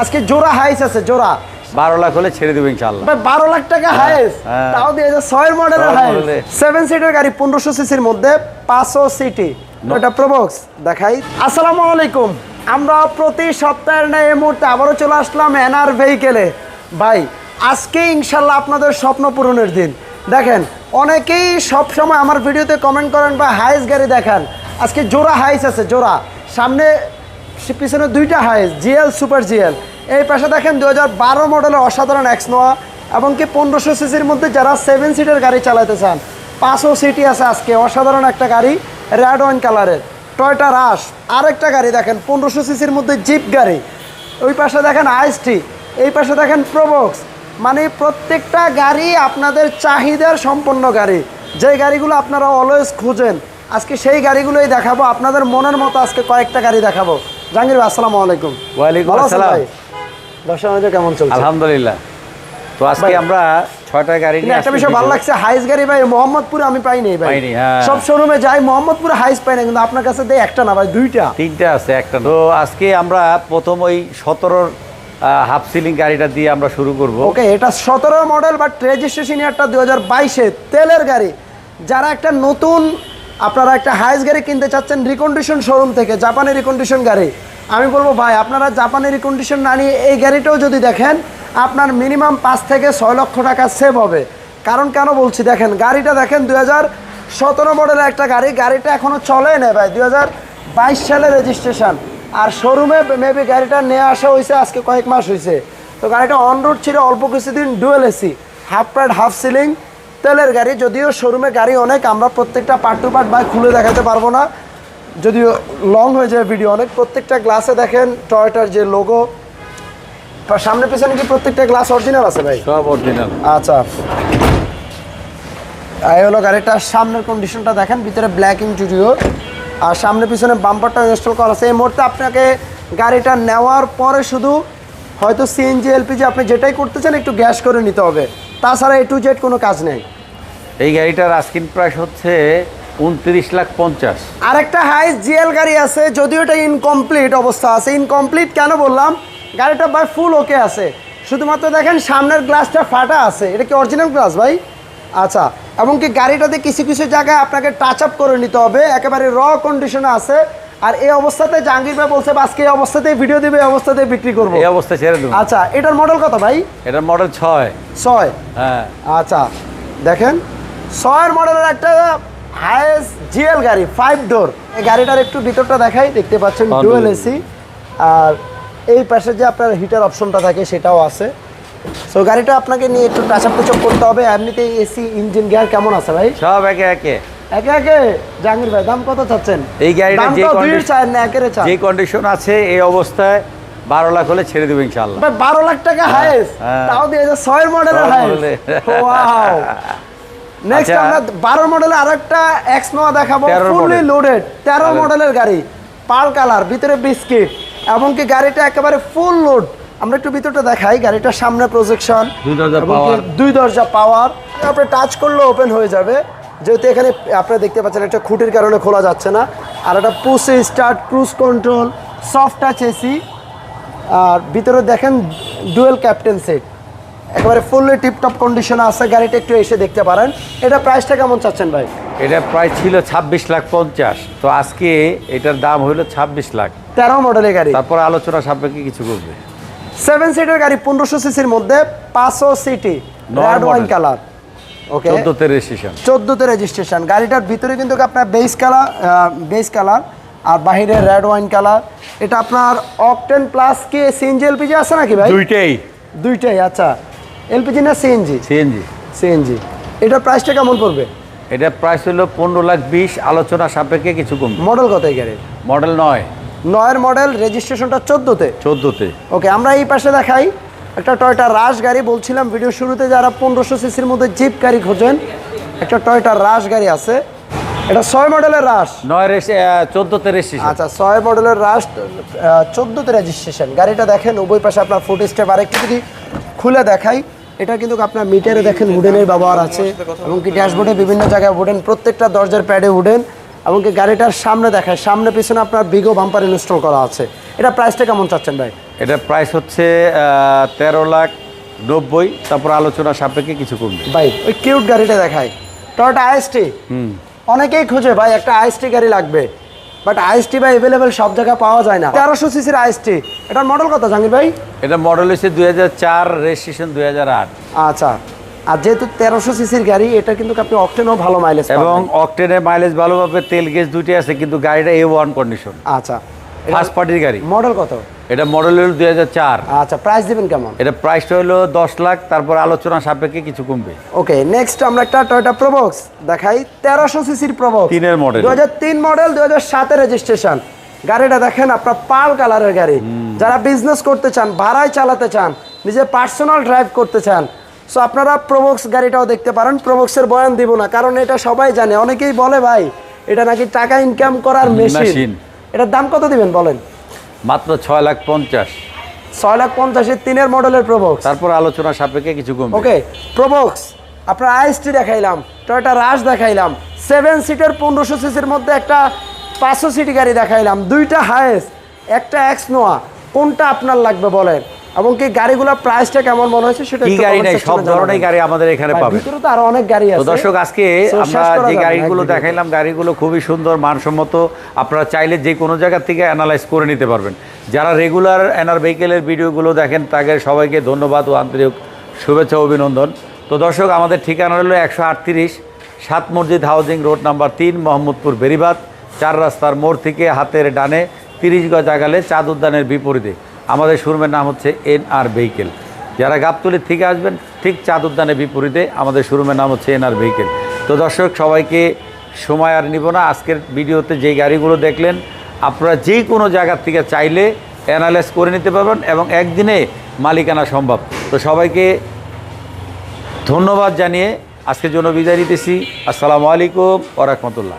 আজকে জোড়া হাইস আছে জোড়া। বারো লাখ হলে ছেড়ে দেবো ইনশাল্লাহ বারো লাখ টাকা হাইস হ্যাঁ। তাও দিয়ে ছয়ের মডেলের ছয়ের হাইস সেভেন সিটের গাড়ি পনেরোশো সিসির মধ্যে পাঁচশো সিটি ওটা প্রবক্স দেখাই। আসসালামু আলাইকুম। আমরা প্রতি সপ্তাহের ন্যায় এই মুহূর্তে আবারও চলে আসলাম এনআর ভেহিকেলে ভাই আজকে ইনশাল্লাহ আপনাদের স্বপ্ন পূরণের দিন। দেখেন অনেকেই সব সময় আমার ভিডিওতে কমেন্ট করেন বা হাইস গাড়ি দেখান। আজকে জোড়া হাইস আছে জোড়া। সামনে পিছনে দুইটা হাইস, জিএল, সুপার জিএল। এই পাশে দেখেন দু হাজার বারো মডেলের অসাধারণ এক্স নোয়া এবং কি পনেরোশো সিসির মধ্যে যারা সেভেন সিটের গাড়ি চালাতে চান, পাঁচশো সিটি আছে আজকে, অসাধারণ একটা গাড়ি রেড ওয়াইন কালারের টয়টা রাশ আরেকটা গাড়ি দেখেন, পনেরোশো সিসির মধ্যে জিপ গাড়ি। ওই পাশে দেখেন আইসটি এই পাশে দেখেন প্রবক্স মানে প্রত্যেকটা গাড়ি আপনাদের চাহিদার সম্পন্ন গাড়ি। যে গাড়িগুলো আপনারা অলওয়েজ খুঁজেন, আজকে সেই গাড়িগুলোই দেখাবো, আপনাদের মনের মতো আজকে কয়েকটা গাড়ি দেখাবো। জাহাঙ্গীর ভাই আসসালামু আলাইকুম। ওয়ালাইকুম আসসালাম। দর্শক কেমন চলছে? আলহামদুলিল্লাহ। তো আজকে আমরা ছয়টা গাড়ি নিয়ে একটা বিষয় ভালো লাগছে হাইস গাড়ি ভাই মোহাম্মদপুরে আমি পাইনি ভাই। হ্যাঁ। সব শোরুমে যাই মোহাম্মদপুরে হাইস পাই না কিন্তু আপনার কাছে দেয় একটা না ভাই দুইটা। তিনটা আছে একটা তো আজকে আমরা প্রথম ওই সতেরোর হাফ সিলিং গাড়িটা দিয়ে আমরা শুরু করব। ওকে এটা সতেরো মডেল বাট রেজিস্ট্রেশন ইয়ারটা দু হাজার বাইশে তেলের গাড়ি। যারা একটা নতুন আপনারা একটা হাইস গাড়ি কিনতে চাচ্ছেন রিকন্ডিশন শোরুম থেকে জাপানি রিকন্ডিশন গাড়ি। আমি বলব, ভাই, আপনারা জাপানি রিকন্ডিশন না নিয়ে এই গাড়িটাও যদি দেখেন, আপনার মিনিমাম পাঁচ থেকে ছয় লক্ষ টাকা সেভ হবে। কারণ কেন বলছি, দেখেন, গাড়িটা দেখেন দু হাজার সতেরো মডেলের একটা গাড়ি, গাড়িটা এখনও চলে না ভাই দু হাজার বাইশ সালে রেজিস্ট্রেশন আর শোরুমে মেবি গাড়িটা নিয়ে আসা হয়েছে, আজকে কয়েক মাস হয়েছে। তো গাড়িটা অন রোড ছিল অল্প কিছুদিন dual AC half pad half ceiling তেলের গাড়ি যদিও শোরুমে গাড়ি অনেক আমরা প্রত্যেকটা পার্ট টু পার্ট বাইক খুলে দেখাতে পারব না। যদিও লং হয়ে যায় ভিডিও অনেক প্রত্যেকটা গ্লাসে দেখেন টয়টার যে লোগো সামনে পেছনে কি প্রত্যেকটা গ্লাস অরিজিনাল আছে ভাই? সব অরিজিনাল আচ্ছা। এই হলো গাড়িটার সামনের কন্ডিশনটা দেখেন ভিতরে ব্ল্যাক ইঞ্জুরিও আর সামনে পিছনে বাম্পারটা ইনস্টল করা আছে। এই মুহূর্তে আপনাকে গাড়িটা নেওয়ার পরে শুধু হয়তো সিএনজি এলপিজি আপনি যেটাই করতে চান একটু গ্যাস করে নিতে হবে। তাছাড়া এ টু জেড কোনো কাজ নেই। এই গাড়িটার আস্কিন প্রাইস হচ্ছে উনত্রিশ লাখ পঞ্চাশ। আরেকটা হাইস জিএল গাড়ি আছে যদিও এটা ইনকমপ্লিট অবস্থা আছে। ইনকমপ্লিট কেন বললাম? গাড়িটা ভাই ফুল ওকে আছে। শুধুমাত্র দেখেন সামনের গ্লাসটা ফাটা আছে। এটা কি অরিজিনাল গ্লাস ভাই? আচ্ছা এবং কি গাড়িটাতে কিছু কিছু জায়গায় আপনাকে টাচ আপ করে নিতে হবে। একেবারে র কন্ডিশনে আছে। আর এই অবস্থাতে জাহাঙ্গীর ভাই বলছে "বা আজকে এই অবস্থাতেই ভিডিও দিবে এই অবস্থাতেই বিক্রি করব। এই অবস্থা ছেড়ে দেবো। আচ্ছা এটার মডেল কত ভাই? এটার মডেল ছয়। ছয়? হ্যাঁ। আচ্ছা দেখেন। ছয়ের মডেলের একটা হায়েস্ট জিএল গাড়ি ফাইভ ডোর এই গাড়িটার একটু ভিতরটা দেখাই দেখতে পাচ্ছেন ডুয়েল এসি আর এই পাশে যে আপনার হিটার অপশনটা থাকে সেটাও আছে। সো গাড়িটা আপনাকে নিয়ে একটু টাচ আপ করতে হবে। এমনিতেই এসি ইঞ্জিন গিয়ার কেমন আছে ভাই? সব একে একে। একে একে? জাহাঙ্গীর ভাই দাম কত চাচ্ছেন? এই গাড়িটা যে দামটাও দুইয়ের condition- চান না একের চান যে কন্ডিশন আছে এই অবস্থায় বারো লাখ হলে ছেড়ে দেবো ভাই বারো লাখ টাকা হাইস্ট হ্যাঁ। তাও দিয়ে যে ছয়ের মডেলের ওয়াও নেক্সট আচ্ছা। আমরা বারো মডেলের আরেকটা এক্স নোয়া দেখাবো ফুললি লোডেড তেরো তাহলে- মডেলের গাড়ি পাল কালার ভিতরে বিস্কিট এমনকি গাড়িটা একেবারে ফুল লোড আমরা একটু ভিতরটা দেখাই গাড়িটার সামনে প্রজেকশন দুই দরজা পাওয়ার আপনি টাচ করলে ওপেন হয়ে যাবে। যেহেতু এখানে আপনারা দেখতে পাচ্ছেন একটা খুঁটির কারণে খোলা যাচ্ছে না। আর একটা push start cruise control soft touch AC আর ভিতরে দেখেন ডুয়েল ক্যাপ্টেন সেট একেবারে ফুললি টিপটপ কন্ডিশনে আছে গাড়িটা একটু এসে দেখতে পারেন। এটা প্রাইসটা কেমন চাচ্ছেন ভাই? এটা প্রায় ছিল ছাব্বিশ লাখ পঞ্চাশ। তো আজকে এটার দাম হইল ছাব্বিশ লাখ। তেরো মডেলের গাড়ি। তারপর আলোচনা সাপেক্ষে কিছু করবে। সেভেন সিটের গাড়ি পনেরোশো সিসির মধ্যে পাঁচশো সিটি রেড ওয়াইন কালার ওকে চোদ্দোতে রেজিস্ট্রেশন চোদ্দোতে রেজিস্ট্রেশন গাড়িটার ভিতরে কিন্তু আপনার বেস কালার বেস কালার আর বাহিরে রেড ওয়াইন কালার এটা আপনার অকটেন প্লাস কি সিএনজি এলপিজি আছে নাকি ভাই? দুইটাই। দুইটাই আচ্ছা। এলপিজি না সিএনজি সিএনজি সিএনজি এটার প্রাইসটা কেমন পড়বে? এটা প্রাইস হলো পনেরো লাখ বিশ আলোচনা সাপেক্ষে কিছু কমবে। মডেল কত গাড়ির? মডেল নয়। নয়ের মডেল রেজিস্ট্রেশনটা চোদ্দোতে? চোদ্দোতে। ওকে আমরা এই পাশে দেখাই একটা টয়টা রাশ গাড়ি। বলছিলাম ভিডিও শুরুতে যারা পনেরোশো সিসির মধ্যে জিপ গাড়ি খোঁজেন একটা টয়টা রাশ গাড়ি আছে। এটা ছয় মডেলের রাশ নয় রেসে চোদ্দোতে রেজিস্ট্রেশন আচ্ছা ছয় মডেলের রাশ চোদ্দোতে রেজিস্ট্রেশন গাড়িটা দেখেন উভয় পাশে আপনার ফুট স্টেপ আরেকটু যদি খুলে দেখাই। এটা কিন্তু আপনার মিটারে দেখেন উডেনের ব্যবহার আছে এমনকি ড্যাশবোর্ডে বিভিন্ন জায়গায় উডেন প্রত্যেকটা দরজার প্যাডে উডেন এমনকি গাড়িটার সামনে দেখায়। সামনে পিছনে আপনার বিগো বাম্পার ইনস্টল করা আছে। এটা প্রাইসটা কেমন চাচ্ছেন ভাই? এটা প্রাইস হচ্ছে তেরো লাখ নব্বই তারপর আলোচনা সাপেক্ষে কিছু কমবে। ভাই ওই কিউট গাড়িটা দেখায় টয়োটা আইএসটি অনেকেই খুঁজে ভাই একটা আইএসটি গাড়ি লাগবে। বাট আইএসটি ভাই অ্যাভেলেবেল সব জায়গায় পাওয়া যায় না। তেরোশো সিসির আইএসটি এটার মডেল কত জাহাঙ্গীর ভাই? এটা মডেল হচ্ছে দুই হাজার চার রেজিস্ট্রেশন দুই হাজার আট। আচ্ছা। আর যেহেতু তেরোশো সিসির গাড়ি এটা কিন্তু আপনি অকটেনও ভালো মাইলেজ এবং অকটেনে মাইলেজ ভালো পাবে তেল গ্যাস দুইটাই আছে কিন্তু গাড়িটা এ ওয়ান কন্ডিশন আচ্ছা। ফার্স্ট পার্টির গাড়ি। মডেল কত? এটা মডেল হলো দুই হাজার চার। আচ্ছা প্রাইস দিবেন কেমন? এটা প্রাইসটা হলো দশ লাখ তারপর আলোচনা সাপেক্ষে কিছু কমবে। ওকে নেক্সট আমরা একটা টয়োটা প্রবক্স দেখাই তেরোশো সিসির প্রবক্স তিনের model। দু হাজার তিন মডেল দু হাজার সাতের রেজিস্ট্রেশন গাড়িটা দেখেন আপনার পাল কালারের গাড়ি। যারা বিজনেস করতে চান ভাড়ায় চালাতে চান নিজে পার্সোনাল ড্রাইভ করতে চান সো আপনারা প্রবক্স গাড়িটাও দেখতে পারেন। প্রবক্সের বয়ান দিব না কারণ এটা সবাই জানে। অনেকেই বলে ভাই এটা নাকি টাকা ইনকাম করার মেশিন। এটার দাম কত দিবেন বলেন? মাত্র ছয় লাখ পঞ্চাশ। ছয় লাখ পঞ্চাশের তিনের মডেলের প্রবক্স তারপর আলোচনা সাপেক্ষে কিছু কম ওকে প্রবক্স আপনার আইএসটি দেখাইলাম টয়টা রাশ দেখাইলাম সেভেন সিটের পনেরোশো সিসির মধ্যে একটা পাঁচশো সিটি গাড়ি দেখাইলাম দুইটা হায়েস্ট একটা এক্স নোয়া কোনটা আপনার লাগবে বলেন? এবং কি গাড়িগুলোর প্রাইসটা কেমন মনে হচ্ছে সেটা কি গাড়ি নাই সব ধরনের গাড়ি আমাদের এখানে পাবেন ভিতরে তো আরও অনেক গাড়ি আছে। দর্শক আজকে আমরা যে গাড়িগুলো দেখাইলাম গাড়িগুলো খুবই সুন্দর মানসম্মত আপনারা চাইলে যে কোনো জায়গা থেকে অ্যানালাইজ করে নিতে পারবেন। যারা রেগুলার এনার ভেহিকেলের ভিডিওগুলো দেখেন তাদের সবাইকে ধন্যবাদ ও আন্তরিক শুভেচ্ছা ও অভিনন্দন। তো দর্শক আমাদের ঠিকানা হলো একশো আটত্রিশ সাত মসজিদ হাউজিং রোড নাম্বার তিন মোহাম্মদপুর বেরিবাদ চার রাস্তার মোড় থেকে হাতের ডানে তিরিশ গজ আগালে চাঁদ উদ্যানের বিপরীতে। আমাদের শোরুমের নাম হচ্ছে এন আর ভেহিকেল। যারা গাবতলির থেকে আসবেন, ঠিক চাঁদ উদ্যানের বিপরীতে আমাদের শোরুমের নাম হচ্ছে এনআর ভেহিকেল। তো দর্শক, সবাইকে সময় আর নিব না। আজকের ভিডিওতে যে গাড়িগুলো দেখলেন, আপনারা যে কোনো জায়গার থেকে চাইলে অ্যানালাইজ করে নিতে পারবেন এবং একদিনে মালিকানা সম্ভব। তো সবাইকে ধন্যবাদ জানিয়ে আজকের জন্য বিদায় নিতেছি। আসসালামু আলাইকুম ওরহমতুল্লাহ